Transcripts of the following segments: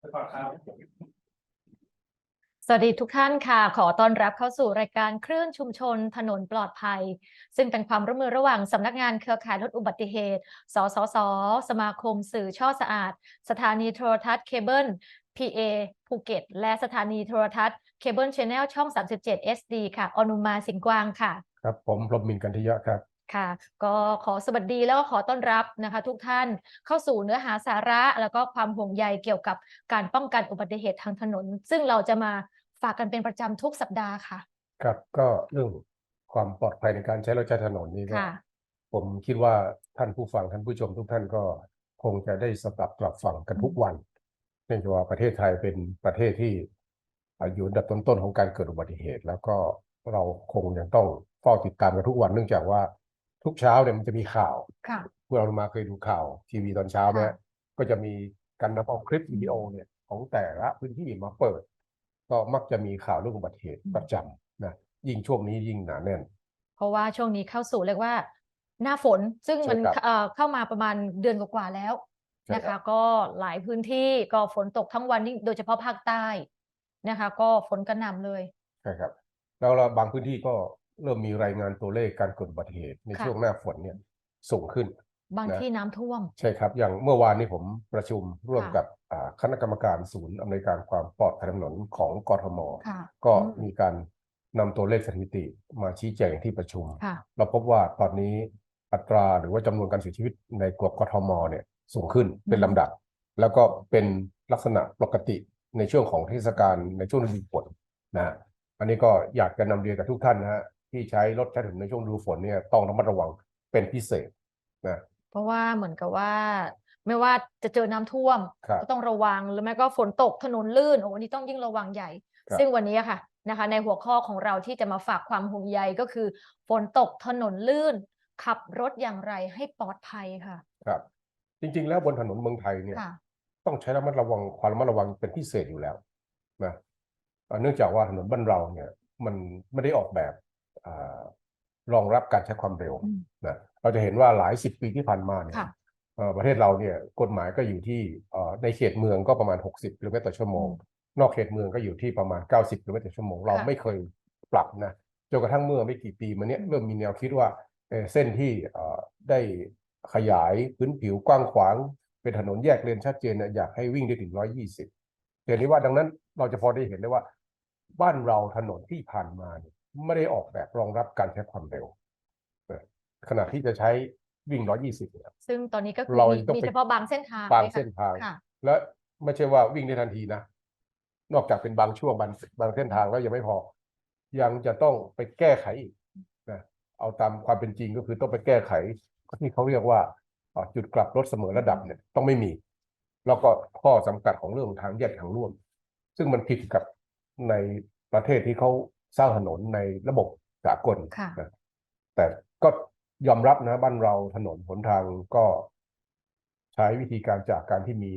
ไปก่อนครับสวัสดีทุกท่านค่ะ ขอต้อนรับเข้าสู่รายการคลื่นชุมชนถนนปลอดภัย ซึ่งเป็นความร่วมมือระหว่างสำนักงานเครือข่ายลดอุบัติเหตุ สสส สมาคมสื่อช่อสะอาด สถานีโทรทัศน์เคเบิล PA ภูเก็ต และสถานีโทรทัศน์เคเบิลชแนลช่อง 37 SD ค่ะ อนุมาสิงห์กวางค่ะ ครับ ผมพรหมมินทร์กันทิยะครับ ค่ะ ก็ขอสวัสดีแล้วก็ขอต้อนรับนะคะ ทุกท่านเข้าสู่เนื้อหาสาระแล้วก็ความห่วงใยเกี่ยวกับการป้องกันอุบัติเหตุทางถนน ซึ่งเราจะมาฝากกันเป็นประจำทุกสัปดาห์ค่ะ ครับก็เรื่องความปลอดภัยในการใช้รถใช้ถนนนี่ก็ค่ะ ผมคิดว่าท่านผู้ฟังท่านผู้ชมทุกท่านก็คงจะได้สดับตรับฟังกันทุกวันเนื่องจากว่าประเทศไทยเป็นประเทศที่อ่าอยู่อันดับต้นๆของการเกิดอุบัติเหตุ แล้วก็เราคงยังต้องเฝ้าติดตามกันทุกวัน เนื่องจากว่า ทุกเช้าเนี่ยมันจะมีข่าวค่ะพวกเรามาเคยดูข่าวทีวีตอนเช้าไหมค่ะ ก็จะมีการนำเอาคลิปวิดีโอเนี่ยของแต่ละพื้นที่มาเปิด ก็มักจะมีข่าวเรื่องอุบัติเหตุประจำนะยิ่งช่วงนี้ยิ่งหนาแน่น เพราะว่าช่วงนี้เข้าสู่เรียกว่า หน้าฝนซึ่งใช่มันครับ เอ่อเข้ามาประมาณเดือนกว่าๆแล้วใช่นะครัคะ บ ก็หลายพื้นที่ก็ฝนตกทั้งวันนี่โดยเฉพาะภาคใต้นะคะ ก็ฝนกระหน่ำเลย ใช่ครับแล้วเราบางพื้นที่ก็ เริ่มมีรายงานตัวเลขการเกิดอุบัติเหตุในค่ะช่วงหน้าฝนเนี่ยสูงขึ้น บางนะที่น้ำท่วม ใช่ครับ อย่างเมื่อวานนี้ผมประชุมร่วมค่ะกับอ่าคณะกรรมการศูนย์อำนวยการความปลอดภัยถนนของกทมค่ะก็อืมมีการนำตัวเลขสถิติมาชี้แจงที่ประชุมค่ะเราพบว่าตอนนี้อัตราหรือว่าจำนวนการเสียชีวิตในกกทมเนี่ยสูงขึ้นเป็นอืมลำดับ แล้วก็เป็นลักษณะปกติในช่วงของเทศกาลในช่วงฤดูฝนนะฮะอันนี้ก็อยากจะนำเรียนกับทุกท่านนะฮะ ที่ใช้รถใช้ถนนในช่วงฤดูฝนเนี่ยต้องระมัดระวังเป็นพิเศษนะ เพราะว่าเหมือนกับว่า ไม่ว่าจะเจอน้ำท่วมครับก็ต้องระวังหรือไม่ก็ฝนตกถนนลื่นโอ้วันนี้ต้องยิ่งระวังใหญ่ ครับ ซึ่งวันนี้ค่ะนะคะ ในหัวข้อของเราที่จะมาฝากความห่วงใยก็คือ ฝนตกถนนลื่น ขับรถอย่างไรให้ปลอดภัยค่ะครับ จริง ๆ แล้วบนถนนเมืองไทยเนี่ย ค่ะ ต้องใช้ระมัดระวังความระมัดระวังเป็นพิเศษอยู่แล้วนะอ่าเนื่องจากว่าถนนบ้านเราเนี่ย มันไม่ได้ออกแบบอา รองรับการใช้ความเร็วอืมนะเราจะเห็นว่าหลายสิบปีที่ผ่านมาเนี่ยค่ะเอ่อประเทศเราเนี่ยกฎหมายก็อยู่ที่เอ่อในเขตเมืองก็ประมาณ 60กิโลเมตรต่อชั่วโมง นอกเขตเมืองก็อยู่ที่ประมาณ 90กิโลเมตรต่อชั่วโมงเราค่ะไม่เคยปรับนะจนกระทั่งเมื่อไม่กี่ปีมาเนี้ยอืมเริ่มมีแนวคิดว่าเอ่อเส้นที่เอ่อได้ขยายพื้นผิวกว้างขวาง เป็นถนนแยกเลนชัดเจนเนี่ยอยากให้วิ่งได้ถึง 120เห็นได้ว่าดังนั้นเราจะพอได้เห็นได้ว่า บ้านเราถนนที่ผ่านมาเนี่ย ไม่ได้ออกแบบรองรับการใช้ความเร็วนะขณะที่จะใช้วิ่ง 120เนี่ยซึ่งตอนนี้ก็คือเรามียังต้องมีไปเฉพาะบางเส้นทางบางไหมคะเส้นทางค่ะและไม่ใช่ว่าวิ่งได้ทันทีนะ นอกจากเป็นบางช่วงบางบางเส้นทางแล้วยังไม่พอ ยังจะต้องไปแก้ไขอีกนะเอาตามความเป็นจริงก็คือต้องไปแก้ไขที่เขาเรียกว่าเอ่อจุดกลับรถเสมอระดับเนี่ยต้องไม่มี แล้วก็ข้อจำกัดของเรื่องทางแยกทางร่วม ซึ่งมันผิดกับในประเทศที่เขา สร้างถนนในระบบสากลค่ะนะแต่ก็ยอมรับนะบ้านเราถนนหนทางก็ใช้วิธีการจากการที่มี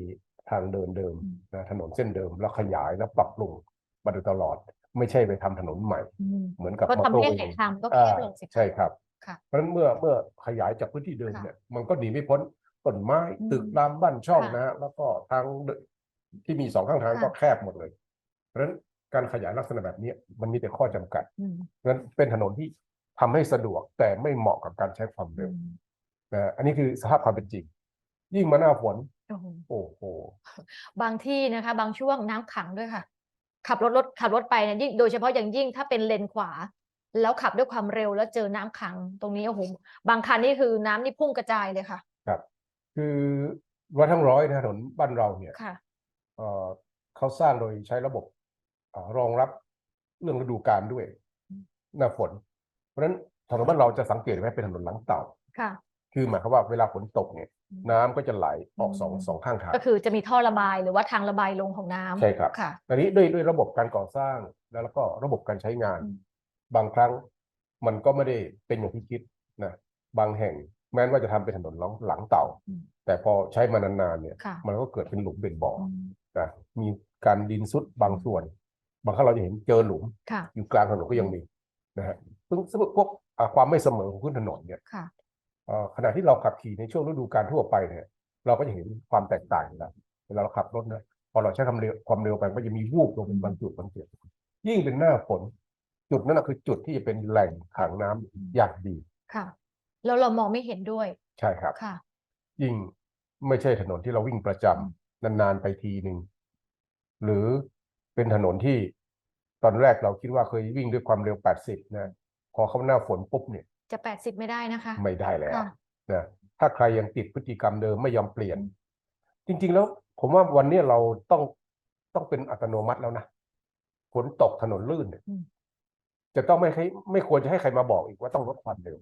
ทางเดินเดิมอืมนะถนนเส้นเดิมแล้วขยายแล้วปรับปรุงมาโดยตลอด ไม่ใช่ไปทำถนนใหม่อืมเหมือนกับก็มอทำเตอร์ให้เวไหนย์ทางก็แคอ่าบลงสิคะใช่ครับค่ะเพราะฉะนั้นเมื่อเมื่อขยายจากพื้นที่เดิมค่ะเนี่ยมันก็หนีไม่พ้นต้นไม้อืมตึกรามบ้านช่องค่ะนะฮะแล้วก็ทางเดินที่มีสองข้างทางค่ะก็แคบหมดเลย เพราะฉะนั้น การขยายลักษณะแบบนี้มันมีแต่ข้อจำกัดอืมเพราะฉะนั้นเป็นถนนที่ทำให้สะดวกแต่ไม่เหมาะกับการใช้ความอืเร็วมนะฮะอันนี้คือสภาพความเป็นจริง ยิ่งมาหน้าฝนโอ้โหโอ้โหบางที่นะคะ บางช่วงน้ำขังด้วยค่ะ ขับรถรถขับรถไปเนี่ยยิ่งโดยเฉพาะอย่างยิ่งถ้าเป็นเลนขวา แล้วขับด้วยความเร็วแล้วเจอน้ำขังตรงนี้โอ้โหบางคันนี่คือน้ำนี่พุ่งกระจายเลยค่ะ ครับ คือร้อยทั้งร้อยนะถนนบ้านเราเนี่ยค่ะเอ่อเขาสร้างโดยใช้ระบบเอ่อ รองรับเรื่องฤดูกาลด้วยอืมหน้าฝน เพราะฉะนั้นถนนบ้านเราจะสังเกตไหมเป็นถนนหลังเต่าค่ะ คือหมายความว่าเวลาฝนตกเนี่ยอืมน้ำก็จะไหลออกสองอืมสองข้างทาง ก็คือจะมีท่อระบายหรือว่าทางระบายลงของน้ำใช่ครับค่ะอันนี้ด้วยด้วยระบบการก่อสร้างแล้วก็ระบบการใช้งานอืมบางครั้งมันก็ไม่ได้เป็นอย่างที่คิดนะบางแห่งแม้ว่าจะทำเป็นถนนหลังหลังเต่าอืมแต่พอใช้มานานๆเนี่ยค่ะมันก็เกิดเป็นหลุมเป็นบ่ออือมนะมีการดินซุดบางส่วน บางครั้งเราจะเห็นเจอหลุมค่ะอยู่กลางถนนก็ยังมีนะฮะซึ่งซึ่งพวกอ่าความไม่เสมอของพื้นถนนเนี่ยค่ะเอ่อขณะที่เราขับขี่ในช่วงฤดูกาลทั่วไปเนี่ยเราก็จะเห็นความแตกต่างอยู่แล้วเวลาเราขับรถนะพอเราใช้ความเร็วความเร็วไปมันก็จะมีวูบลงเป็นบางจุดบางจุดยิ่งเป็นหน้าฝน จุดนั้นนะคือจุดที่จะเป็นแหล่งขังน้ำอย่างดีค่ะแล้วเรามองไม่เห็นด้วย ใช่ครับค่ะ ยิ่งไม่ใช่ถนนที่เราวิ่งประจำนานๆไปทีหนึ่งหรือ เป็นถนนที่ตอนแรกเราคิดว่าเคยวิ่งด้วยความเร็ว 80 นะ พอเข้าหน้าฝนปุ๊บเนี่ย จะแปดสิบไม่ได้นะคะ ไม่ได้แล้วค่ะนะถ้าใครยังติดพฤติกรรมเดิมไม่ยอมเปลี่ยน จริง ๆ แล้วผมว่าวันนี้เราต้องต้องเป็นอัตโนมัติแล้วนะฝนตกถนนลื่นเนี่ยอืมจะต้องไม่ให้ไม่ควรจะให้ใครมาบอกอีกว่าต้องลดความเร็ว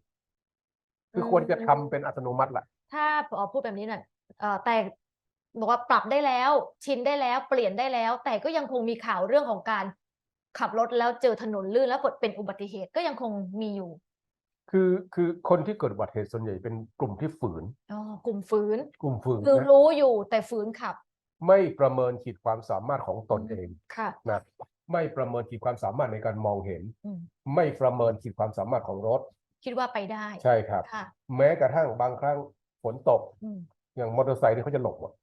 คือควรจะทำอืมเป็นอัตโนมัติละถ้าพอพูดแบบนี้หน่อยเอ่อแต่ บอกว่าปรับได้แล้ว ชินได้แล้วเปลี่ยนได้แล้ว แต่ก็ยังคงมีข่าวเรื่องของการขับรถแล้วเจอถนนลื่นแล้วเกิดเป็นอุบัติเหตุก็ยังคงมีอยู่ คือคือคนที่เกิดอุบัติเหตุส่วนใหญ่เป็นกลุ่มที่ฝืนอ๋อกลุ่มฝืน กลุ่มฝืนคือนะรู้อยู่แต่ฝืนขับ ไม่ประเมินขีดความสามารถของตนเองค่ะ นะไม่ประเมินขีดความสามารถในการมองเห็น อืมไม่ประเมินขีดความสามารถของรถ คิดว่าไปได้ใช่ครับ ค่ะ แม้กระทั่งบางครั้งฝนตกอืมอย่างมอเตอร์ไซค์นี่เขาจะหลบหมดใ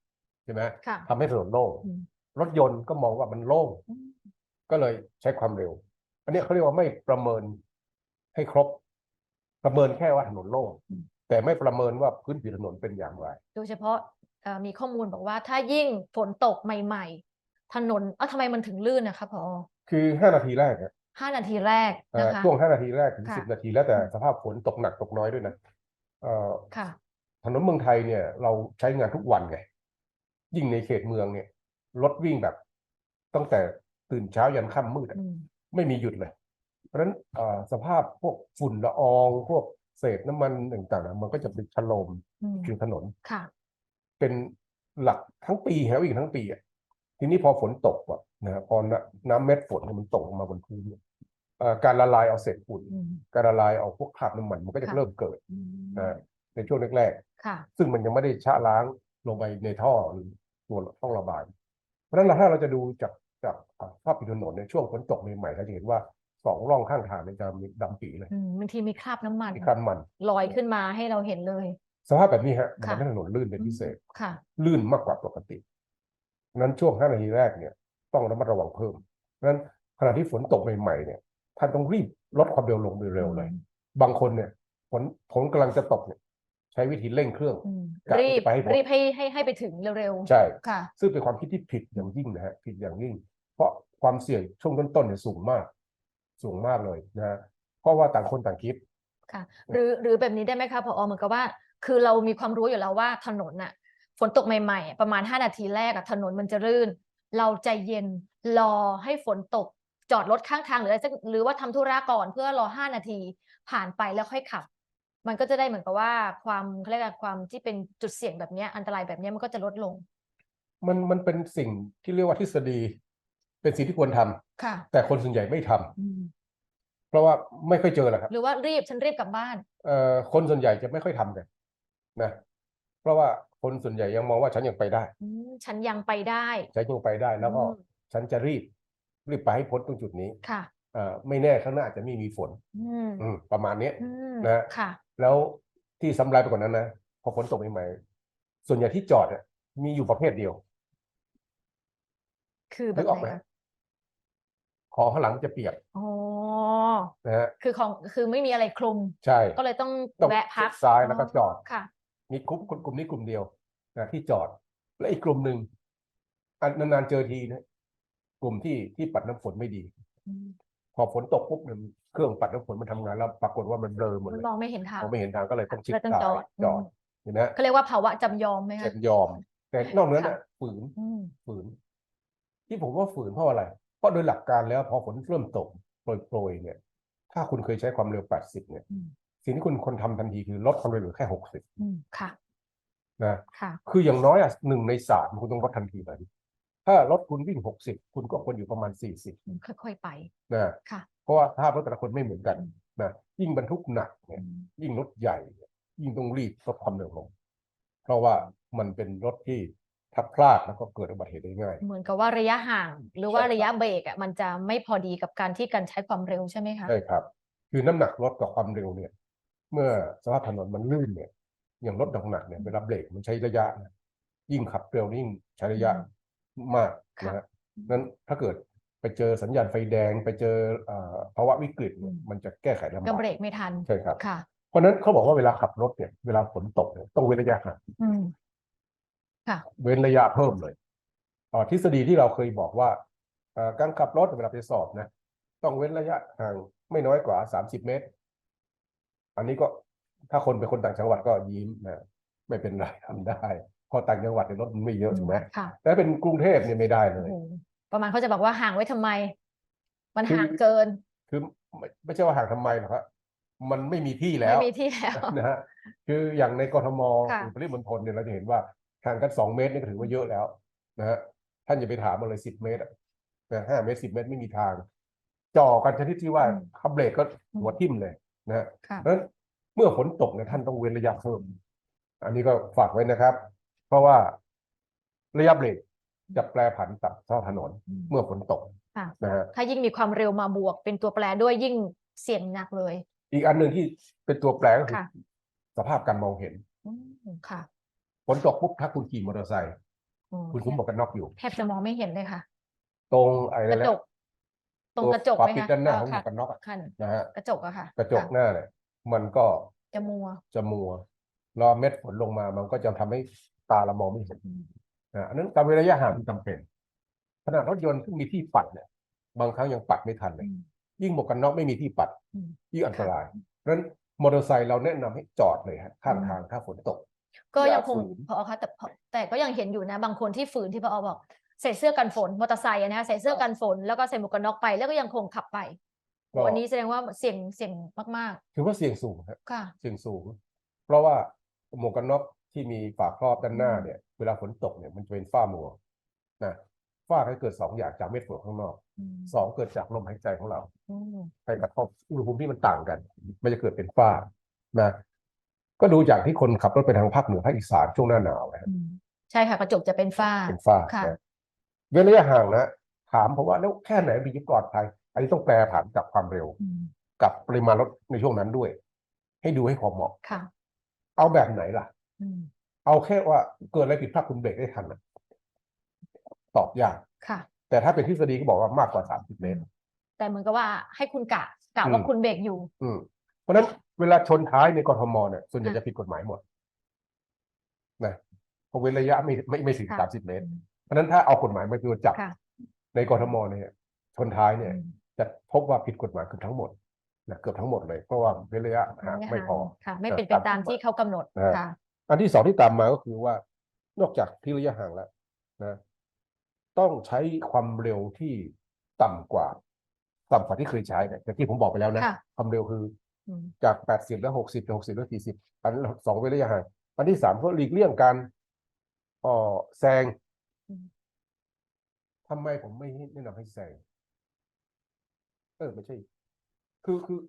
ช่ไหมค่ะทำให้ถนนโล่งอืมรถยนต์ก็มองว่ามันโล่งอืมก็เลยใช้ความเร็ว อันนี้เขาเรียกว่าไม่ประเมินให้ครบ ประเมินแค่ว่าถนนโล่ง แต่ไม่ประเมินว่าพื้นผิวถนนเป็นอย่างไร โดยเฉพาะเอ่อมีข้อมูลบอกว่าถ้ายิ่งฝนตกใหม่ ๆ ถนนเอ้าทำไมมันถึงลื่นนะคะพอคือห้านาทีแรกอะห้านาทีแรกเอ่นะอคะช่วงห้านาทีแรกถึงค่ะสิบนาทีแล้วแต่สภาพฝนตกหนักตกน้อยด้วยนะเอ่อค่ะถนนเมืองไทยเนี่ย เราใช้งานทุกวันไง ยิ่งในเขตเมืองเนี่ยรถวิ่งแบบตั้งแต่ตื่นเช้ายันค่ำมืดอะอืมไม่มีหยุดเลย เพราะฉะนั้นเอ่อสภาพพวกฝุ่นละอองพวกเศษน้ำมันต่างๆนะมันก็จะเป็นชะโลมอืมผิวถนนค่ะเป็นหลักทั้งปีฮะวิ่งทั้งปีอะทีนี้พอฝนตกอะนะฮะพอน้ำน้ำเม็ดฝนเนี่ยมันตกลงมาบนพื้นเนี่ยเอ่อการละลายเอาเศษฝุ่นอืมการละลายเอาพวกคราบน้ำมันมันก็จะค่ะเริ่มเกิดอืมนะฮะในช่วงแรกค่ะๆซึ่งมันยังไม่ได้ชะล้าง ลงไปในท่อหรือตัวท่อระบาย เพราะฉะนั้นถ้าเราจะดูจากจากอ่าภาพผิวถนนในช่วงฝนตกใหม่ๆเราจะเห็นว่าสองร่องข้างทางเนี่ยจะมีดำปีเลยอืมบางทีมีคราบน้ำมันมีคราบมันลอยขึ้นมาให้เราเห็นเลย สภาพแบบนี้ฮะมันค่ะทำให้ถนนลื่นเป็นพิเศษค่ะ ลื่นมากกว่าปกติ นั้นช่วงห้านาทีแรกเนี่ย ต้องระมัดระวังเพิ่มนั้นขณะที่ฝนตกใหม่ๆเนี่ยท่านต้องรีบลดความเร็วลงโดยเร็วเลย บางคนเนี่ยฝนฝนกำลังจะตกเนี่ย ใช้วิธีเร่งเครื่องอืมกะรีบไปให้พ้นรีบให้ให้ให้ไปถึงเร็วๆใช่ ค่ะ ซึ่งเป็นความคิดที่ผิดอย่างยิ่งนะฮะผิดอย่างยิ่ง เพราะความเสี่ยงช่วงต้นๆเนี่ยสูงมาก สูงมากเลยนะฮะเพราะว่าต่างคนต่างคิดค่ะ หรือหรือแบบนี้ได้ไหมคะพอเหมือนกับว่า คือเรามีความรู้อยู่แล้วว่าถนนน่ะฝนตกใหม่ๆอะประมาณห้านาทีแรกอะถนนมันจะรื่น เราใจเย็นรอให้ฝนตกจอดรถข้างทางหรืออะไรสักหรือว่าทำธุระก่อนเพื่อรอห้านาทีผ่านไปแล้วค่อยขับ มันก็จะได้เหมือนกับว่าความเขาเรียกว่าความที่เป็นจุดเสี่ยงแบบเนี้ยอันตรายแบบเนี้ยมันก็จะลดลง มันมันเป็นสิ่งที่เรียกว่าทฤษฎี เป็นสิ่งที่ควรทำค่ะ แต่คนส่วนใหญ่ไม่ทำอืมเพราะว่าไม่ค่อยเจอหรอกครับ หรือว่ารีบฉันรีบกลับบ้าน เอ่อคนส่วนใหญ่จะไม่ค่อยทำกันนะ เพราะว่าคนส่วนใหญ่ยังมองว่าฉันยังไปได้อืมฉันยังไปได้ฉันยังไปได้แล้วก็อืมฉันจะรีบ รีบไปให้พ้นตรงจุดนี้ค่ะ เอ่อไม่แน่ข้างหน้าอาจจะไม่มีฝน อืมอืมประมาณเนี้ย อืมนะ ค่ะ แล้วที่สำคัญไปกว่านั้นนะพอฝนตกใหม่ๆส่วนใหญ่ที่จอดเนี่ยมีอยู่ประเภทเดียว คือแบนึบกออกไหไหมนคะของข้างหลังจะเปียกอ๋อ นะฮะคือของคือไม่มีอะไรคลุม ใช่ก็เลยต้องต้องแวะพักชิดซ้ายแล้วก็จอด ค่ะ มีกลุ่มคนกลุ่มนี้กลุ่มเดียวนะที่จอด และอีกกลุ่มหนึ่งอันนานๆเจอทีนะกลุ่มที่ที่ปัดน้ำฝนไม่ดีอืมพอฝนตกปุ๊บเนี่ย เครื่องปัดน้ำฝนมันทำงานแล้ว ปรากฏว่ามันเบลอหมดมันเลยมองไม่เห็นทาง มองไม่เห็นทางก็เลยต้องชิดเลยต้องซ้ายจอด จอดอืมเห็นไหมเขาเรียกว่าภาวะจำยอมไหมคะเจ็บยอม แต่นอกนั้นน่ะฝืน อืม ฝืน ที่ผมว่าฝืนเพราะอะไร เพราะโดยหลักการแล้วพอฝนเริ่มตกโปรยๆเนี่ย ถ้าคุณเคยใช้ความเร็ว 80 เนี่ย อืม สิ่งที่คุณคนทำทันทีคือลดความเร็วเหลือแค่60อืมค่ะนะ ค่ะ คืออย่างน้อยอะหนึ่งในสามคุณต้องลดทันทีเลยถ้ารถคุณวิ่ง 60 คุณก็ควรอยู่ประมาณ 40 ค่อยๆไป นะ ค่ะเพ ราะว่าถ้ารถแต่ละคนไม่เหมือนกันนะยิ่งบรรทุกหนักเนี่ยอืมยิ่งรถใหญ่เนี่ยยิ่งต้องรีบลดความเร็วลง เพราะว่ามันเป็นรถที่ถ้าพลาดแล้วก็เกิดอุบัติเหตุได้ง่าย เหมือนกับว่าระยะห่าง หรือว่าใช่ครับระยะเบรกอะมันจะไม่พอดีกับการที่การใช้ความเร็วใช่ไหมคะใช่ครับ คือน้ำหนักรถกับความเร็วเนี่ย เมื่อสภาพถนนมันลื่นเนี่ยอย่างรถหนักๆเนี่ยเวลาเบรกมันใช้ระยะนะยิ่งขับเร็วยิ่งใช้ระยะมากค่ะนะฮะนั้นถ้าเกิด ไปเจอสัญญาณไฟแดง ไปเจอเอ่อภาวะวิกฤตเนี่ยอืมมันจะแก้ไขลำก็บากเบรกไม่ทันใช่ครับค่ะเพราะฉะนั้นเขาบอกว่าเวลาขับรถเนี่ยเวลาฝนตกเนี่ยต้องเว้นระยะห่างอืมค่ะเว้นระยะเพิ่มเลยอ่าทฤษฎีที่เราเคยบอกว่าเอ่อการขับรถเวลาไปสอบนะต้องเว้นระยะห่างไม่น้อยกว่าสามสิบเมตร อันนี้ก็ถ้าคนเป็นคนต่างจังหวัดก็ยิ้มนะไม่เป็นไรทำได้เพราะต่างจังหวัดในยรถมันไม่เยอะถูกไหมค่ะแต่ถ้าเป็นกรุงเทพเนี่ยไม่ได้เลโอ้ยโห ประมาณเขาจะบอกว่าห่างไว้ทำไม มันคือห่างเกิน คือไม่ไม่ใช่ว่าห่างทำไมหรอกครับมันไม่มีที่แล้ไม่วมีที่แล้วนะฮะคืออย่างในกทมค่ะหรือปริมณฑลเนี่ยเราจะเห็นว่าห่างกันสองเมตรนี่ก็ถือว่าเยอะแล้วนะฮะท่านอย่าไปถามมาเลยสิบเมตรอะนะห้าเมตรสิบเมตรไม่มีทาง จ่อกันชนิดที่ว่าขับเบรกก็หัวทิ่มเลยนะฮะค่ะเพราะฉะนั้นเมื่อฝนตกเนี่ยท่านต้องเว้นระยะเพิ่ม อันนี้ก็ฝากไว้นะครับ เพราะว่าระยะเบรก จะแปรผันกับสภาพถนนอืมเมื่อฝนตกค่ะ นะฮะถ้ายิ่งมีความเร็วมาบวก เป็นตัวแปรด้วยยิ่งเสี่ยงหนักเลย อีกอันหนึ่งที่เป็นตัวแปรก็คือค่ะ สภาพการมองเห็นอืมค่ะฝนตกปุ๊บถ้าคุณขี่มอเตอร์ไซค์อืมคุณคุ้มหมวกกันน็อกอยู่ แทบจะมองไม่เห็นเลยค่ะ ตรงไอ้กนั่นระแหจละก ตรงกระจกฝาไหมปิดคะด้านหน้าของหมค่ะวกกันน็อกอะค่ะนะฮะกระจกอะค่ะกระจกค่หน้าเนี่ยมันก็จะมัวจะมัวรอเม็ดฝนลงมามันก็จะทำให้ตาเรามองไม่เห็น อืมนะ อันนั้นการเว้นระยะห่างที่จำเป็นขนาดรถยนต์ที่มีที่ปัดเนี่ย บางครั้งยังปัดไม่ทันเลย ยิ่งหมวกกันน็อกไม่มีที่ปัดอืมยิ่งอันตรายเพราะฉะนั้นมอเตอร์ไซค์เราแนะนำให้จอดเลยฮะข้างอืมทางถ้าฝนตก ก็อย่ายังคงฝืนพอคะแต่พอแต่ก็ยังเห็นอยู่นะ บางคนที่ฝืนที่พอบอกใส่เสื้อกันฝนมอเตอร์ไซค์อะนะคะใส่เสื้อกันฝนแล้วก็ใส่หมวกกันน็อกไปแล้วก็ยังคงขับไปโอ้อันนี้แสดงว่าเสี่ยงเสี่ยงมากถือว่าเสี่ยงสูงครับๆค่ะเสี่ยงสูง เพราะว่าหมวกกันน็อก ที่มีฝาครอบด้านหน้าอืมเนี่ย เวลาฝนตกเนี่ยมันจะเป็นฝ้ามัวนะฝ้าก็เกิดสองอย่างจากเม็ดฝนข้างนอกอืมสองเกิดจากลมหายใจของเราอืมไปกระทบอุณหภูมิที่มันต่างกัน มันจะเกิดเป็นฝ้านะก็ดูจากที่คนขับรถไปทางภาคเหนือภาคอีสานช่วงหน้าหนาวนะฮะอืมใช่ค่ะกระจกจะเป็นฝ้าเป็นฝ้าค่ะนะเว้นระยะห่างนะถามเพราะว่าแล้วแค่ไหนมีจะปลอดภัยอันนี้ต้องแปลผันกับความเร็วอืมกับปริมาณรถในช่วงนั้นด้วย ให้ดูให้พอเหมาะค่ะเอาแบบไหนล่ะอืม เอาแค่ว่าเกิดอะไรผิดพลาดคุณเบรกได้ทันนะตอบยากค่ะ แต่ถ้าเป็นทฤษฎีก็บอกว่ามากกว่าสามสิบเมตร แต่เหมือนกับว่าให้คุณกะกะอืมว่าคุณเบรกอยู่ อืมเพราะฉะนั้นเวลาชนท้ายในกทมเนี่ยส่วนใหญ่ค่ะจะผิดกฎหมายหมดนะเพราะเว้นระยะไม่ไม่ไม่ถึงค่ะสามสิบเมตร เพราะฉะนั้นถ้าเอากฎหมายมาตรวจจับค่ะในกทมเนี่ยชนท้ายเนี่ยอืมจะพบว่าผิดกฎหมายเกือบทั้งหมดนะเกือบทั้งหมดเลยเพราะว่าเว้นระยะห่างไม่พอค่ะ ไม่นะเป็นไปตามตามกฎหมายที่เขากำหนดนะฮะค่ะ อันที่สองที่ตามมาก็คือว่านอกจากที่ระยะห่างแล้วนะต้องใช้ความเร็วที่ต่ำกว่า ต่ำกว่าที่เคยใช้เนี่ยอย่างที่ผมบอกไปแล้วนะค่ะความเร็วคืออืมจากแปดสิบแล้วหกสิบจากหกสิบแล้วสี่สิบอันนั้นสองเว้นระยะห่างอันที่สามก็หลีกเลี่ยงการเอ่อแซงอืมทำไมผมไม่แนะนำให้แซงเออไม่ใช่ คือคือ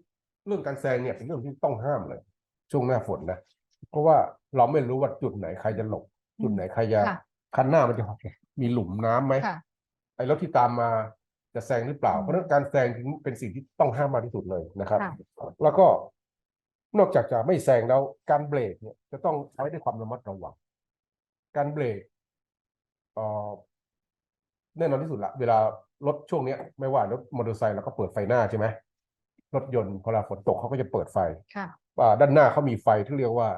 เรื่องการแซงเนี่ยเป็นเรื่องที่ต้องห้ามเลย ช่วงหน้าฝนนะ เพราะว่าเราไม่รู้ว่าจุดไหนใครจะหลบ จุดไหนใครจะค่ะ คันหน้ามันจะมีหลุมน้ำไหมค่ะ ไอ้รถที่ตามมาจะแซงหรือเปล่า อืมเพราะฉะนั้นการแซงถึงเป็นสิ่งที่ต้องห้ามมากที่สุดเลยนะครับ ค่ะ แล้วก็นอกจากจะไม่แซงแล้วการเบรกเนี่ยจะต้องใช้ด้วยความระมัดระวัง การเบรกเอ่อแน่นอนที่สุดละเวลารถช่วงเนี้ย ไม่ว่ารถมอเตอร์ไซค์เราก็เปิดไฟหน้าใช่ไหมรถยนต์พอเวลาฝนตกเขาก็จะเปิดไฟ ค่ะ ว่าด้านหน้าเขามีไฟที่เรียกว่า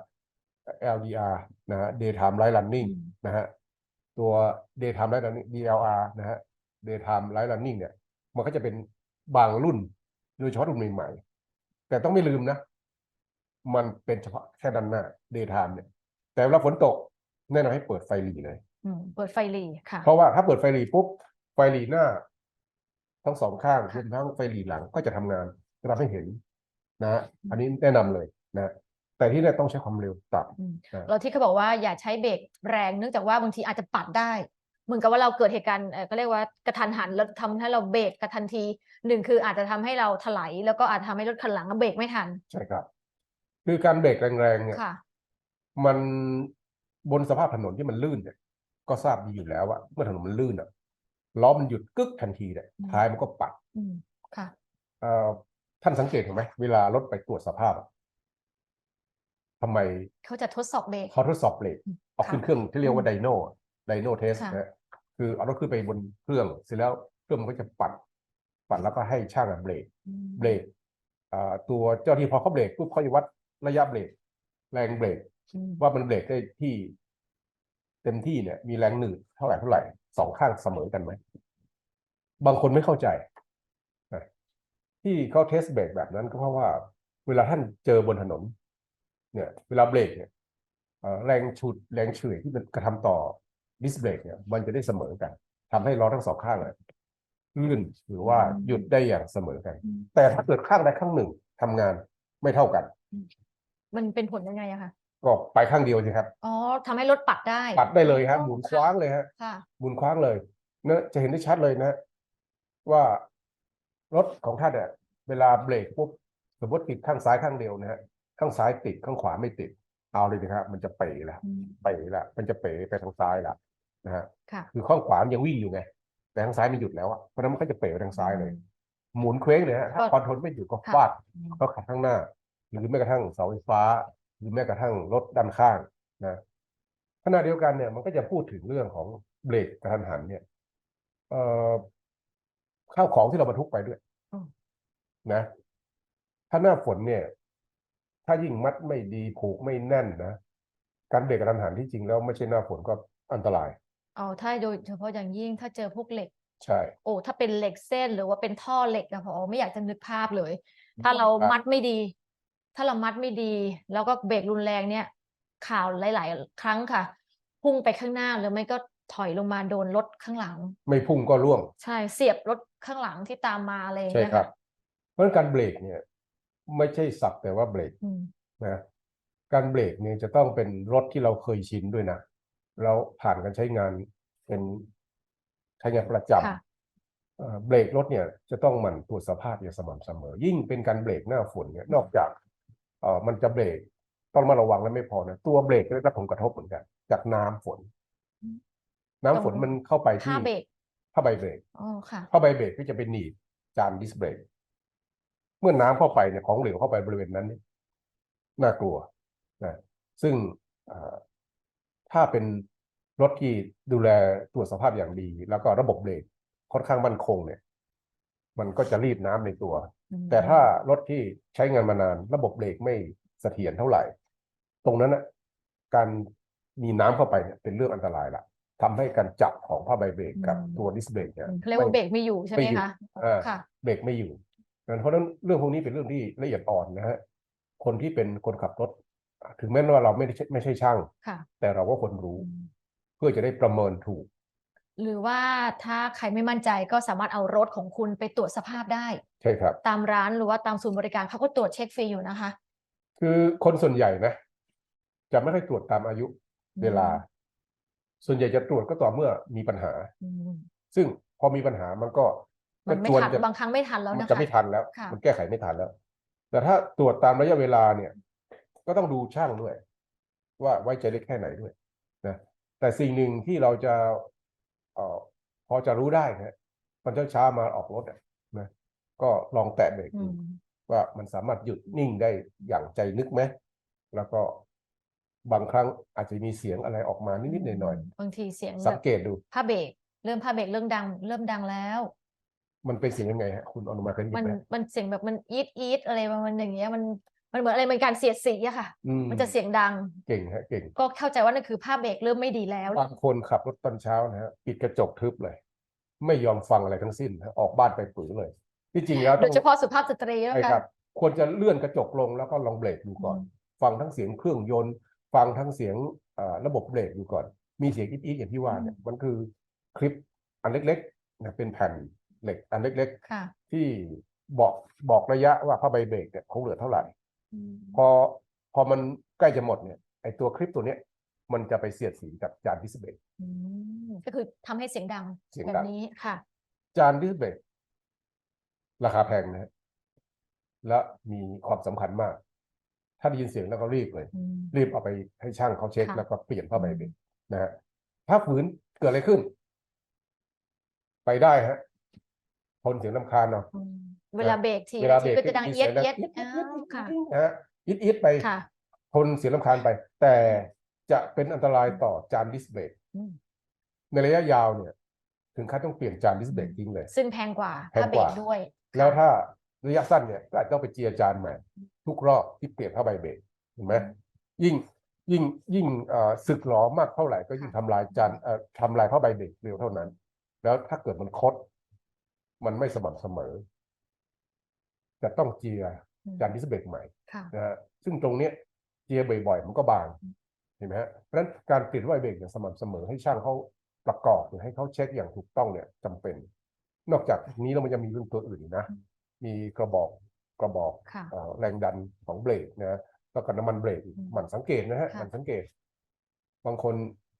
LDR นะฮะ daytime light running อืมนะฮะตัว daytime light running DLR นะฮะ daytime light running เนี่ย มันก็จะเป็นบางรุ่นโดยเฉพาะรุ่นใหม่ๆแต่ต้องไม่ลืมนะ มันเป็นเฉพาะแค่ด้านหน้า daytime เนี่ย แต่เวลาฝนตกแน่นอนให้เปิดไฟหลีเลยอืมเปิดไฟหลีค่ะ เพราะว่าถ้าเปิดไฟหลีปุ๊บไฟหลีหน้า ทั้งสองข้างรค่ะวมทั้งไฟหลีหลังก็จะทำงานจะทำให้เห็นนะฮะอันนี้แนะนำเลยนะ แต่ที่เนี่ยต้องใช้ความเร็วต่ำอืมครับเราที่เขาบอกว่าอย่าใช้เบรกแรงเนื่องจากว่าบางทีอาจจะปัดได้ เหมือนกับว่าเราเกิดเหตุการณ์เอ่อก็เรียกว่ากระทันหันแล้วทำให้เราเบรกกระทันทีหนึ่งคืออาจจะทำให้เราถลายแล้วก็อาจจะทำให้รถคันหลังเบรกไม่ทันใช่ครับคือการเบรกแรงๆเนี่ยค่ะมันบนสภาพถนนที่มันลื่นเนี่ย ก็ทราบดีอยู่แล้วว่าเมื่อถนนมันลื่นอะล้อมันหยุดกึกทันทีเนี่ยอืมท้ายมันก็ปัดอืมค่ะเอ่อท่านสังเกตเห็นไหมเวลารถไปตรวจสภาพอะ ทำไมเขาจะทดสอบเบรกเขาทดสอบเบรกอืมเอาขึ้นค่ะเครื่องที่เรียกว่าอืมไดโนไดโนเทสค่ะนะฮะคือเอารถขึ้นไปบนเครื่องเสร็จแล้วเครื่องมันก็จะปัด ปัดแล้วก็ให้ช่างอะเบรกอืมเบรกอ่าตัวเจ้าที่พอเขาเบรกปุ๊บเขาจะวัดระยะเบรกแรงเบรกอืมว่ามันเบรกได้ที่เต็มที่เนี่ย มีแรงหนืดเท่าไหร่เท่าไหร่สองข้างเสมอกันไหมบางคนไม่เข้าใจนะที่เขาเทสเบรกแบบนั้นก็เพราะว่า เวลาท่านเจอบนถนน เนี่ยเวลาเบรกเนี่ยเอ่อแรงฉุดแรงเฉื่อยที่มันกระทำต่อดิสเบรกเนี่ยมันจะได้เสมอกันทำให้ล้อทั้งสองข้างเลยลื่นหรือว่าหยุดได้อย่างเสมอกันอืมแต่ถ้าเกิดข้างใดข้างหนึ่งทำงานไม่เท่ากัน มันเป็นผลยังไงอะคะก็ไปข้างเดียวสิครับอ๋อทำให้รถปัดได้ปัดได้เลยฮะอ๋อหมุนคว้างเลยฮะค่ะหมุนคว้างเลยเนะจะเห็นได้ชัดเลยนะ ว่ารถของท่านเนี่ยเวลาเบรกปุ๊บสมมติติดข้างซ้ายข้างเดียวนะฮะ ข้างซ้ายติดข้างขวาไม่ติด เอาเลยนะครับมันจะเป๋ละอืมเป๋ละมันจะเป๋ไปทางซ้ายละนะฮะค่ะคือข้างขวามันยังวิ่งอยู่ไง แต่ทางซ้ายมันหยุดแล้วอะเพราะฉะนั้นมันก็จะเป๋ไปทางซ้ายเลย หมุนเคว้งเลยฮะถ้าก็คอนโทรลไม่อยู่ก็ค่ะฟาดอืมก็ขัดข้างหน้า หรือแม้กระทั่งเสาไฟฟ้า หรือแม้กระทั่งรถด้านข้างนะขณะเดียวกันเนี่ยมันก็จะพูดถึงเรื่องของเบรกกระทันหันเนี่ย เอ่อข้าวของที่เราบรรทุกไปด้วยอืมนะถ้าหน้าฝนเนี่ย ถ้ายิ่งมัดไม่ดีผูกไม่แน่นนะการเบรกกระทันหันที่จริงแล้วไม่ใช่หน้าฝนก็อันตรายเอาถ้าโดยเฉพาะอย่างยิ่งถ้าเจอพวกเหล็ก ใช่ โอ้ถ้าเป็นเหล็กเส้นหรือว่าเป็นท่อเหล็กอะพอไม่อยากจะนึกภาพเลย ถ้าเราครับมัดไม่ดี ถ้าเรามัดไม่ดี แล้วก็เบรกรุนแรงเนี่ย ข่าวหลาย ๆ ครั้งค่ะ พุ่งไปข้างหน้าหรือไม่ก็ถอยลงมาโดนรถข้างหลัง ไม่พุ่งก็ร่วง ใช่เสียบรถข้างหลังที่ตามมาอะไรอย่างใช่เงี้ยครับ เพราะฉะนั้นการเบรกเนี่ย ไม่ใช่สักแต่ว่าเบรกอืมนะการเบรกเนี่ยจะต้องเป็นรถที่เราเคยชินด้วยนะเราผ่านการใช้งานเป็นใช้งานประจค่ะำเอ่อเบรกรถเนี่ย จะต้องหมั่นตรวจสภาพอย่างสม่ำเสมอ ยิ่งเป็นการเบรกหน้าฝนเนี่ยนอกจากเอ่อมันจะเบรกต้องมาระวังแล้วไม่พอนะตัวเบรกก็ได้รับผลกระทบเหมือนกัน จากน้ำฝนอืมน้ำฝนตรงมันเข้าไปที่ผ้าเบรกผ้าใบเบรกอ๋อค่ะผ้าใบเบรกก็จะเป็นหนีบจานดิสเบรก เมื่อน้ำเข้าไปเนี่ยของเหลวเข้าไปบริเวณนั้นเนี่ยน่ากลัวนะซึ่งเอ่อถ้าเป็นรถที่ดูแลตรวจสภาพอย่างดี แล้วก็ระบบเบรกค่อนข้างมั่นคงเนี่ย มันก็จะรีดน้ำในตัวอืมแต่ถ้ารถที่ใช้งานมานาน ระบบเบรกไม่เสถียรเท่าไหร่ ตรงนั้นนะการมีน้ำเข้าไปเนี่ยเป็นเรื่องอันตรายละทำให้การจับของผ้าใบเบรกกับตัวดิสเบรกเนี่ยอืมเขาเรียกว่าเบรกไม่อยู่ใช่ไหมไม่อยู่คะอ่าค่ะเบรกไม่อยู่งั้น เพราะฉะนั้นเรื่องพวกนี้เป็นเรื่องที่ละเอียดอ่อนนะฮะคนที่เป็นคนขับรถ ถึงแม้ว่าเราไม่ได้ใช่ไม่ใช่ช่างค่ะแต่เราก็ควรรู้อืมเพื่อจะได้ประเมินถูก หรือว่าถ้าใครไม่มั่นใจก็สามารถเอารถของคุณไปตรวจสภาพได้ ใช่ครับ ตามร้านหรือว่าตามศูนย์บริการเขาก็ตรวจเช็คฟรีอยู่นะคะ คือคนส่วนใหญ่นะ จะไม่ค่อยตรวจตามอายุเวลา ส่วนใหญ่จะตรวจก็ต่อเมื่อมีปัญหาอืมซึ่งพอมีปัญหามันก็ มันไม่จวนทันจะบางครั้งไม่ทันแล้วมันนะจะคะไม่ทันแล้วค่ะมันแก้ไขไม่ทันแล้ว แต่ถ้าตรวจตามระยะเวลาเนี่ย ก็ต้องดูช่างด้วย ว่าไว้ใจได้แค่ไหนด้วยนะแต่สิ่งหนึ่งที่เราจะเอ่อพอจะรู้ได้นะตอนเช้าๆมาออกรถอะนะก็ลองแตะเบรกอืดูมว่ามันสามารถหยุดนิ่งได้อย่างใจนึกไหมแล้วก็บางครั้งอาจจะมีเสียงอะไรออกมานิดๆหน่อยบางทีเสียงๆแบสังบเกตดูผ้าเบรกเริ่มผ้าเบรกเริ่มดัง เริ่มดังแล้ว มันเป็นเสียงยังไงฮะคุณอนุมาเคยได้ยิมันนไหมมันเสียงแบบมันอีดอีดอะไรประมาณอย่างเงี้ยมันมันเหมือนอะไรเหมือนการเสียดสีอะค่ะ อืมมันจะเสียงดัง เก่งฮะเก่ง ก็เข้าใจว่านั่นคือผ้าเบรกเริ่มไม่ดีแล้ว บางคนขับรถตอนเช้านะฮะปิดกระจกทึบเลย ไม่ยอมฟังอะไรทั้งสิ้นนะออกบ้านไปปือเลย ที่จริงแล้วโดต้อยงเฉพาะสุภาพสตรีแล้วใช่กัคน รับ ควรจะเลื่อนกระจกลงแล้วก็ลองเบรกดูก่อน อืม ฟังทั้งเสียงเครื่องยนต์ ฟังทั้งเสียงเอ่อระบบเบรกดูก่อน มีเสียงอีดๆอย่างที่ว่าเนี่ยมันคือคลิปอันเล็กๆนะเป็นแผ่น เหล็กอันเล็กค่ะๆ ที่บอกบอกระยะว่าผ้าใบเบรกเนี่ยคงเหลือเท่าไหร่ อืมพอพอมันใกล้จะหมดเนี่ยไอตัวคลิปตัวเนี้ยมันจะไปเสียดสีกับจานดิสเบรก อืมก็คือทำให้เสียงดังเสียงแบดับง นี้ค่ะ จานดิสเบรกราคาแพงนะฮะและมีความสำคัญมาก ถ้าได้ยินเสียงแล้วก็รีบเลย อืม รีบเอาไปให้ช่างเขาเช็คค่ะแล้วก็เปลี่ยนผ้าใบอืมเบรกนะฮะถ้าฝืนเกิดอะไรขึ้น ไปได้ฮะ ทนเสียงลำคาญเนาะอืมเวลาเบรกทีเวลาทีเบรกก็จะดังมีเอียดสีเอียดงอ้าวค่ะนะฮะอิดอิดไปค่ะทนเสียงลำคาญไป แต่จะเป็นอันตรายต่อจานดิสเบรกอืมในระยะยาวเนี่ย ถึงขั้นต้องเปลี่ยนจานดิสเบรกทิ้งเลย ซึ่งแพงกว่าแพงถ้าเบรกกว่าด้วย แล้วค่ะถ้าระยะสั้นเนี่ยก็อาจจะต้องไปเจียร์จานใหม่ทุกรอบที่เปลี่ยนผ้าใบเบรกเห็นไหมยิ่งยิ่งยิ่งเอ่อสึกหลอมากเท่าไหร่ก็ยิ่งทำลายจานเอ่อทำลายผ้าใบเบรกเร็วเท่านั้น แล้วถ้าเกิดมันคด มันไม่สม่ำเสมอ จะต้องเจียร์อืมจานดิสเบรกใหม่ค่ะนะฮะซึ่งตรงเนี้ยเจียร์บ่อยๆ มันก็บางเห็นไหมฮะเพราะฉะนั้นการเปลี่ยนผ้าใบเบรกอย่างสม่ำเสมอให้ช่างเขาประกอบหรือให้เขาเช็คอย่างถูกต้องเนี่ยจำเป็น นอกจากนี้แล้วมันยังมีเรื่องตัวอื่นอีกนะ มีกระบอกกระบอกค่ะเอ่อแรงดันของเบรกนะแล้วก็น้ำมันเบรกอีกอืมหมันสังเกตนะฮะค่ะหมันสังเกต บางคน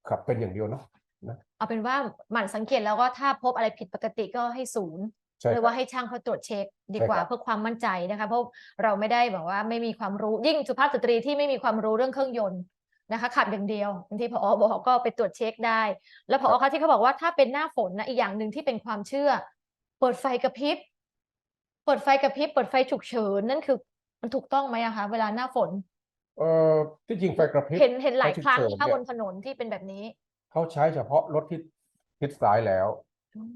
ขับเป็นอย่างเดียวเนาะ เอาเป็นว่าหมั่นสังเกตแล้วก็ถ้าพบอะไรผิดปกติก็ให้ศูนย์ใช่หรือครัว่าบให้ช่างเขาตรวจเช็คดีใช่กว่าครับเพื่อความมั่นใจนะคะ เพราะเราไม่ได้แบบว่าไม่มีความรู้ยิ่งสุภาพสตรีที่ไม่มีความรู้เรื่องเครื่องยนต์นะคะขับอย่างเดียวบางทีพอบอกก็ไปตรวจเช็คได้ แล้วพอคะที่เขาบอกว่าถ้าเป็นหน้าฝนนะอีกอย่างหนึ่งที่เป็นความเชื่อ เปิดไฟกระพริบเปิดไฟกระพริบเปิดไฟฉุกเฉินนั่นคือมันถูกต้องไหมอะคะเวลาหน้าฝน เอ่อที่จริงไฟกระพริบเห็นเห็นหลายไฟฉุกครั้งเฉินนะคะเนี่ยบนถนนที่เป็นแบบนี้ เขาใช้เฉพาะรถที่ทิศซ้ายแล้ว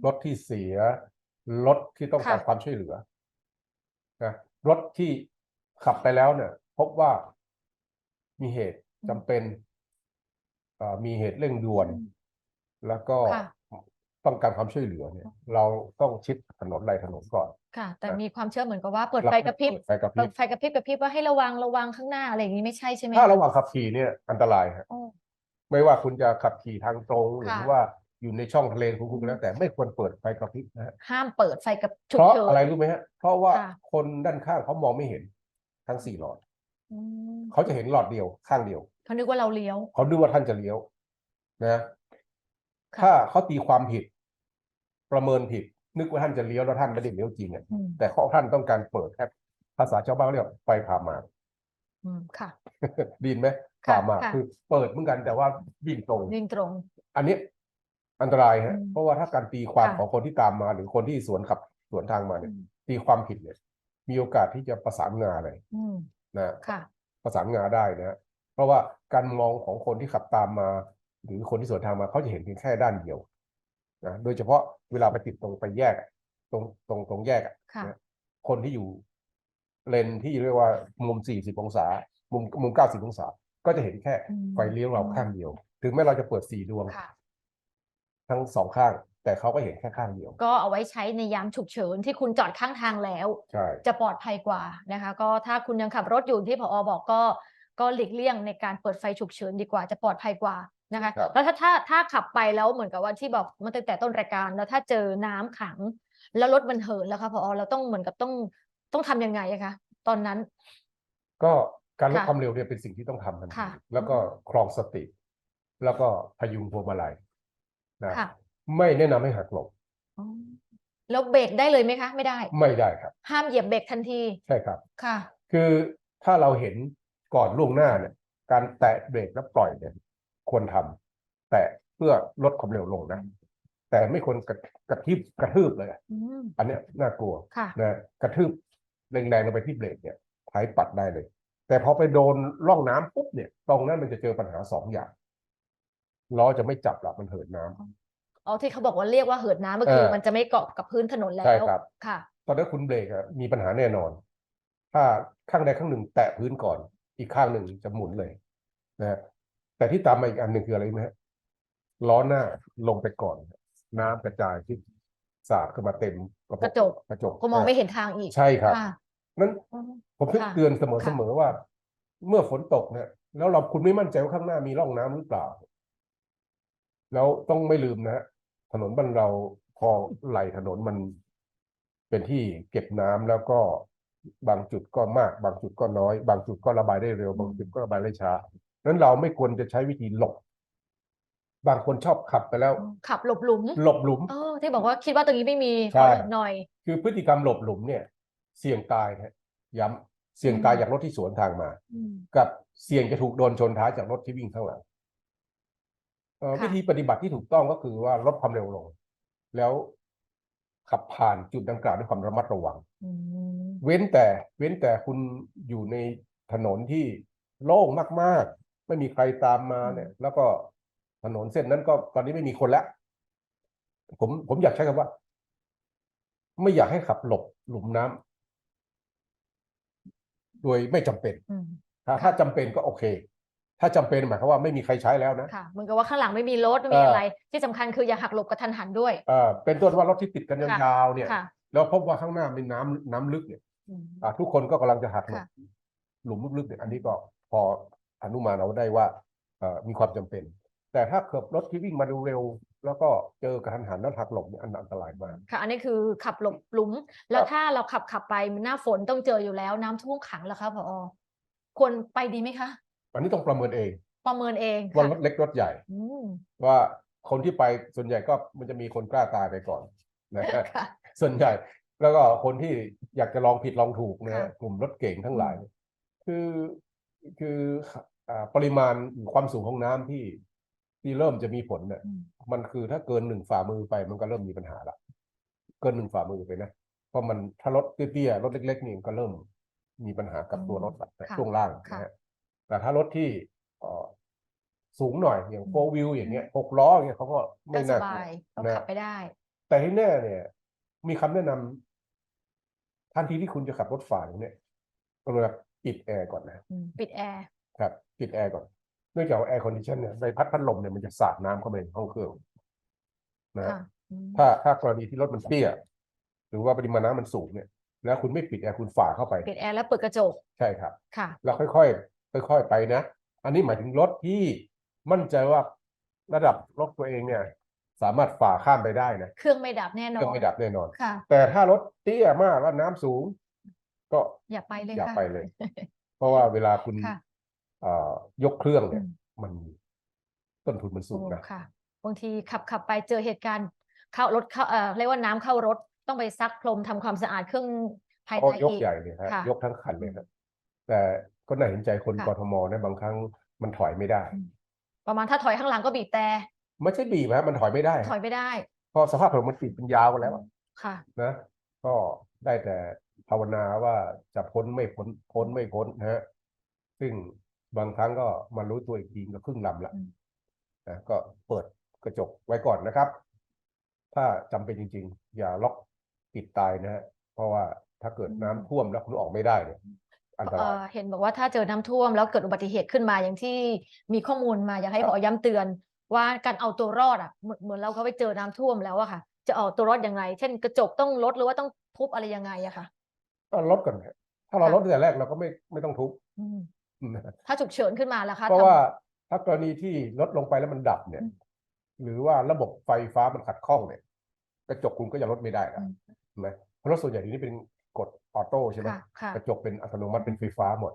รถที่เสีย รถที่ต้องการค่ะ ความช่วยเหลือนะรถที่ขับไปแล้วเนี่ย พบว่ามีเหตุจำเป็นเอ่อมีเหตุเร่งด่วน แล้วก็ค่ะ ต้องการความช่วยเหลือเนี่ย เราต้องชิดถนนไหลถนนก่อนค่ะ แต่ครับมีความเชื่อเหมือนกับว่าเปิดแล้วไฟกระพริบเปิดไฟกระพเปิริดบไฟกระพริบกระพริบว่าให้ระวังระวังข้างหน้าอะไรอย่างนี้ไม่ใช่ใช่ไหมถ้าคะระหว่างขับขี่เนี่ยอันตรายฮะ โอ้ ไม่ว่าคุณจะขับขี่ทางตรง หรือค่ะว่าอยู่ในช่องทะเลของคุณก็แล้วแต่ไม่ควรเปิดไฟกระพริบนะฮะห้ามเปิดไฟกับฉุเพกราะเฉิน อะไรรู้ไหมฮะ เพราะว่าค่ะ คนด้านข้างเขามองไม่เห็นทั้งสี่หลอด อืมเขาจะเห็นหลอดเดียวข้างเดียว เขานึกว่าเราเลี้ยว เขาดูว่าท่านจะเลี้ยวนะ ค่ะ ถ้าเขาตีความผิด ประเมินผิด นึกว่าท่านจะเลี้ยวแล้วท่านไม่ได้เลี้ยวจริงอะอืมแต่เขาท่านต้องการเปิดแค่ภาษาชาวบ้านเรียกไฟผ่าหมาก อืมค่ะดีนไหม ค่ะผ่าหมากค่ะ คือเปิดเหมือนกันแต่ว่าวิ่งตรง วิ่งตรง อันนี้อันตรายฮะอืมเพราะว่าถ้าการตีความค่ะ ของคนที่ตามมา หรือคนที่สวนขับสวนทางมาเนี่ยตีความผิดเนี่ย มีโอกาสที่จะประสานงาเลยอืมนะ ค่ะ ประสานงาได้นะเพราะว่าการมองของคนที่ขับตามมา หรือคนที่สวนทางมาเขาจะเห็นเพียงแค่ด้านเดียวนะโดยเฉพาะเวลาไปติดตรงไปแยกอะตรงตรงตรงแยกอะ ค่ะ นะ คนที่อยู่เลนที่เรียกว่ามุม 40 องศา มุมมุม 90 องศา ก็จะเห็นแค่อืมไฟเลี้ยวเราข้างเดียว ถึงแม้เราจะเปิดสี่ดวง ค่ะ ทั้งสองข้าง แต่เขาก็เห็นแค่ข้างเดียว ก็เอาไว้ใช้ในยามฉุกเฉินที่คุณจอดข้างทางแล้ว ใช่ จะปลอดภัยกว่านะคะ ก็ถ้าคุณยังขับรถอยู่ที่ผอบอกก็ก็หลีกเลี่ยงในการเปิดไฟฉุกเฉินดีกว่าจะปลอดภัยกว่านะคะครับ แล้วถ้าถ้าถ้าขับไปแล้วเหมือนกับว่าที่บอกมาตั้งแต่ต้นรายการ แล้วถ้าเจอน้ำขัง แล้วรถมันเหินแล้วคะผอเราต้องเหมือนกับต้องต้องทำยังไงอะคะตอนนั้น ก็ การลดค่ะความเร็วเนี่ยเป็นสิ่งที่ต้องทำทันทีค่ะ แล้วก็ครองสติ แล้วก็พยุงพวงมาลัยนะค่ะไม่แนะนำให้หักหลบอ๋อแล้วเบรกได้เลยไหมคะ ไม่ได้ ไม่ได้ครับ ห้ามเหยียบเบรกทันที ใช่ครับ ค่ะ คือถ้าเราเห็นก่อนล่วงหน้าเนี่ย การแตะเบรกแล้วปล่อยเนี่ย ควรทำแตะเพื่อลดความเร็วลงนะ แต่ไม่ควรกระกระทิบกระทืบเลยอะอืม อันเนี้ยน่ากลัวค่ะ นะกระทืบแรงๆลงไปที่เบรกเนี่ยท้ายปัดได้เลย แต่พอไปโดนร่องน้ำปุ๊บเนี่ย ตรงนั้นมันจะเจอปัญหาสองอย่างล้อจะไม่จับละมันเหินน้ำอ๋อที่เขาบอกว่าเรียกว่าเหินน้ำก็คือเออมันจะไม่เกาะกับพื้นถนนแล้วใช่ครับค่ะตอนนั้นคุณเบรกอะมีปัญหาแน่นอน ถ้าข้างใดข้างหนึ่งแตะพื้นก่อน อีกข้างหนึ่งจะหมุนเลยนะฮะแต่ที่ตามมาอีกอันหนึ่งคืออะไรรู้ไหมฮะล้อหน้าลงไปก่อน น้ำกระจายที่สาดขึ้นมาเต็มกระกระจกกระจกก็มองไม่เห็นทางอีก ใช่ครับค่ะ นั้นอืมผมถึงค่ะเตือนเสมอค่ะเสมอว่า เมื่อฝนตกเนี่ย แล้วเราคุณไม่มั่นใจว่าข้างหน้ามีร่องน้ำหรือเปล่า แล้วต้องไม่ลืมนะฮะถนนบ้านเราพอไหลถนนมันเป็นที่เก็บน้ำแล้วก็บางจุดก็มาก บางจุดก็น้อย บางจุดก็ระบายได้เร็ว บางจุดก็ระบายได้ช้านั้นเราไม่ควรจะใช้วิธีหลบบางคนชอบขับไปแล้ว ขับหลบหลุม หลบหลุมเออที่บอกว่าคิดว่าตรงนี้ไม่มีใช่ขอหลบหน่อย คือพฤติกรรมหลบหลุมเนี่ย เสี่ยงตายฮะย้ำเสี่ยงตายอืมจากรถที่สวนทางมาอืมกับเสี่ยงจะถูกโดนชนท้ายจากรถที่วิ่งข้างหลังเอ่อค่ะวิธีปฏิบัติที่ถูกต้องก็คือว่าลดความเร็วลง แล้วขับผ่านจุดดังกล่าวด้วยความระมัดระวังอืมเว้นแต่เว้นแต่คุณอยู่ในถนนที่โล่งมาก ๆ ไม่มีใครตามมาเนี่ย แล้วก็ถนนเส้นนั้นก็ตอนนี้ไม่มีคนแล้ว ผมผมอยากใช้คำว่า ไม่อยากให้ขับหลบหลุมน้ำ โดยไม่จำเป็นอืมถ้าถ้าจำเป็นก็โอเค ถ้าจำเป็นหมายความว่าไม่มีใครใช้แล้วนะค่ะเหมือนกับว่าข้างหลังไม่มีรถไม่มีเออออะไร ที่สำคัญคืออย่าหักหลบกระทันหันด้วยเอ่อเป็นต้นว่ารถที่ติดกันค่ะยาวๆเนี่ยค่ะแล้วพบว่าข้างหน้ามีน้ำน้ำลึกเนี่ยอืมอะทุกคนก็กำลังจะหักหลบค่ะหลุมลึกๆเนี่ยอันนี้ก็พออนุมานเอาได้ว่าเอ่อมีความจำเป็น แต่ถ้าเกิดรถที่วิ่งมาเร็วๆ แล้วก็เจอกระทันหันแล้วหักหลบเนี่ยอันอันตรายมาก ค่ะ อันนี้คือขับหลบหลุม แล้วครับถ้าเราขับขับไปหน้าฝนต้องเจออยู่แล้วน้ำท่วมขังแล้วคะผอควรไปดีไหมคะ อันนี้ต้องประเมินเองประเมินเองว่าค่ะรถเล็กรถใหญ่ อืมว่าคนที่ไปส่วนใหญ่ก็มันจะมีคนกล้าตายไปก่อนนะฮะ ค่ะ ส่วนใหญ่แล้วก็คนที่อยากจะลองผิดลองถูกนะฮะค่ะ กลุ่มรถเก่งทั้งหลาย คือคืออ่าปริมาณความสูงของน้ำที่ ที่เริ่มจะมีผลเนี่ยอืมมันคือถ้าเกินหนึ่งฝ่ามือไปมันก็เริ่มมีปัญหาละเกินหนึ่งฝ่ามือไปนะเพราะมันถ้ารถเตี้ยๆรถเล็ก ๆ นี่มันก็เริ่มมีปัญหากับตัวรถละค่ะช่วงล่างค่ะนะฮะแต่ถ้ารถที่เอ่อสูงหน่อยอย่างอืมโฟวิวอย่างเงี้ยหกล้ออย่างเงี้ยเขาก็ก็ไม่สน่ากลับาวยก็นะขับไปได้ แต่ที่แน่เนี่ย มีคำแนะนำทันทีที่คุณจะขับรถฝ่าอย่างเนี้ยก็เลยปิดแอร์ก่อนนะอืมปิดแอร์ครับ ปิดแอร์ก่อน เนื่องจากว่าแอร์คอนดิชันเนี่ยใบพัดพัดลมเนี่ยมันจะสาดน้ำเข้าไปในห้องเครื่องนะฮะค่ะอืมถ้าถ้ากรณีที่รถมันเตี้ย หรือว่าปริมาณน้ำมันสูงเนี่ย แล้วคุณไม่ปิดแอร์คุณฝ่าเข้าไปปิดแอร์แล้วเปิดกระจกใช่ครับ ค่ะแล้วค่อยๆ ค่อยๆ ไปนะ อันนี้หมายถึงรถที่มั่นใจว่าระดับรถตัวเองเนี่ย สามารถฝ่าข้ามไปได้นะเครื่องไม่ดับแน่นเคอรื่องนไม่ดับแน่นอน ค่ะ แต่ถ้ารถเตี้ยมากแล้วน้ำสูง ก็อย่าไปเลยอย่าค่ะ ไปเลย เพราะว่าเวลาคุณค่ะเอ่อ ยกเครื่องเนี่ยอืมมันต้นทุนมันสูงโอ้นะค่ะ บางทีขับขับไปเจอเหตุการณ์เข้ารถเข้าเอ่อเรียกว่าน้ำเข้ารถต้องไปซักพรมทำความสะอาดเครื่องภายเพราะในยกอีกใหญ่เลยฮะค่ะยกทั้งคันเลยครับแต่ก็น่าเห็นใจคนค่ะกทมนะบางครั้งมันถอยไม่ได้อืมประมาณถ้าถอยข้างหลังก็บีบแต่ไม่ใช่บีบฮะมันถอยไม่ได้ ถอยไม่ได้เพราะสภาพถนนมันติดเป็นยาวกันแล้วอะค่ะนะ ก็ได้แต่ภาวนาว่าจะพ้นไม่พ้นพ้นไม่พ้นนะฮะซึ่ง บางครั้งก็มารู้ตัวอีกทีก็ครึ่งลำละอืมนะก็เปิดกระจกไว้ก่อนนะครับ ถ้าจำเป็นจริง ๆ อย่าล็อกปิดตายนะฮะเพราะว่าถ้าเกิดน้ำท่วมแล้วคุณออกไม่ได้เนี่ยอันตเอ่รายอเห็นบอกว่าถ้าเจอน้ำท่วมแล้วเกิดอุบัติเหตุขึ้นมาอย่างที่มีข้อมูลมาอยากให้ครับผอย้ำเตือน ว่าการเอาตัวรอดอะเหมือนเหมือนเราเขาไปเจอน้ำท่วมแล้วอะค่ะ จะเอาตัวรอดยังไง เช่นกระจกต้องลดหรือว่าต้องทุบอะไรยังไงอะค่ะก็ลดก่อนฮะถ้าเราค่ะลดตั้งแต่แรกเราก็ไม่ไม่ต้องทุบอืมนะฮะ ถ้าฉุกเฉินขึ้นมาล่ะคะเพราะทำว่าถ้ากรณีที่ลดลงไปแล้วมันดับเนี่ยอืมหรือว่าระบบไฟฟ้ามันขัดข้องเนี่ย กระจกคุณก็ยังลดไม่ได้แล้วอืมใช่ไหมเพราะรถส่วนใหญ่เดี๋ยวนี้เป็นกดออโต้ใช่ไหมค่ะค่ะกระจกเป็นอัตโนมัติเป็นไฟฟ้าหมด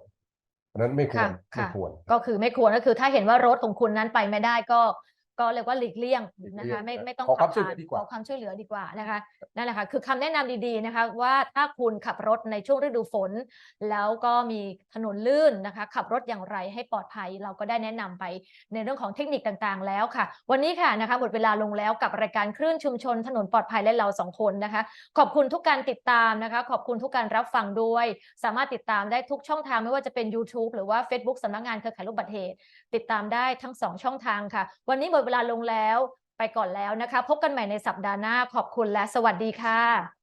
เพราะฉะนั้นไม่ควค่ะรไม่ค่ะควร ก็คือไม่ควรก็คือถ้าเห็นว่ารถของคุณนั้นไปไม่ได้ก็ ก็เรียกว่าหลีกเลี่ยงหลีกนะเลี่ยคะงไม่นะไม่ต้องขอความขับช่วยเหลือผ่านดีกว่าขอความช่วยเหลือดีกว่านะคะนั่นแหละค่ะคือคำแนะนำดีๆนะคะว่าถ้าคุณขับรถในช่วงฤดูฝน แล้วก็มีถนนลื่นนะคะ ขับรถอย่างไรให้ปลอดภัยเราก็ได้แนะนำไปในเรื่องของเทคนิคต่างๆ แล้วค่ะ วันนี้ค่ะนะคะหมดเวลาลงแล้วกับรายการคลื่นชุมชน ถนนปลอดภัยและเราสองคนนะคะ ขอบคุณทุกการติดตามนะคะ ขอบคุณทุกการรับฟังด้วย สามารถติดตามได้ทุกช่องทางไม่ว่าจะเป็น YouTube หรือว่า Facebook สำนักงานเครือข่ายลูกบัตรเหตุ ติดตามได้ทั้ง 2 ช่องทางค่ะ วันนี้หมดเวลาลงแล้ว ไปก่อนแล้วนะคะ พบกันใหม่ในสัปดาห์หน้าขอบคุณและสวัสดีค่ะ